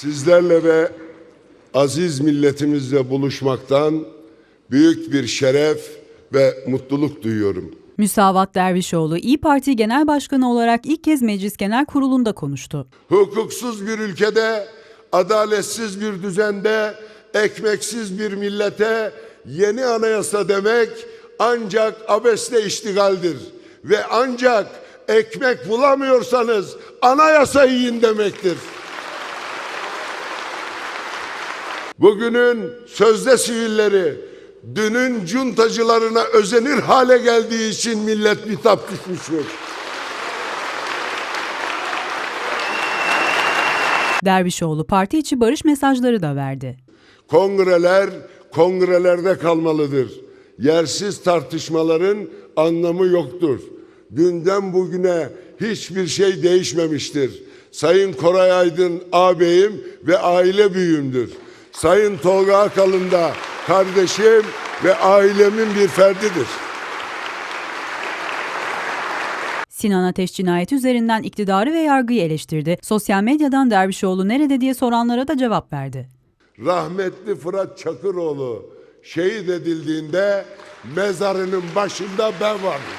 Sizlerle ve aziz milletimizle buluşmaktan büyük bir şeref ve mutluluk duyuyorum. Müsavat Dervişoğlu İyi Parti Genel Başkanı olarak ilk kez Meclis Genel Kurulu'nda konuştu. Hukuksuz bir ülkede, adaletsiz bir düzende, ekmeksiz bir millete yeni anayasa demek ancak abesle iştigaldir. Ve ancak ekmek bulamıyorsanız anayasa yiyin demektir. Bugünün sözde sivilleri dünün cuntacılarına özenir hale geldiği için millet bitap düşmüştür. Dervişoğlu parti içi barış mesajları da verdi. Kongreler kongrelerde kalmalıdır. Yersiz tartışmaların anlamı yoktur. Dünden bugüne hiçbir şey değişmemiştir. Sayın Koray Aydın ağabeyim ve aile büyüğümdür. Sayın Tolga Akalın da kardeşim ve ailemin bir ferdidir. Sinan Ateş cinayeti üzerinden iktidarı ve yargıyı eleştirdi. Sosyal medyadan Dervişoğlu nerede diye soranlara da cevap verdi. Rahmetli Fırat Çakıroğlu şehit edildiğinde mezarının başında ben vardım.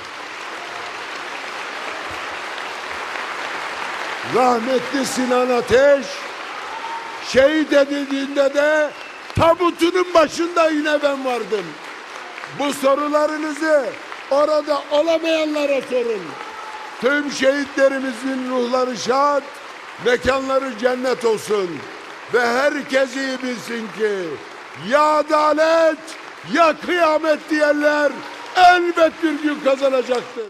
Rahmetli Sinan Ateş şehit edildiğinde de tabutunun başında yine ben vardım. Bu sorularınızı orada olamayanlara sorun. Tüm şehitlerimizin ruhları şad, mekanları cennet olsun. Ve herkes iyi bilsin ki ya adalet ya kıyamet diyenler elbet bir gün kazanacaktır.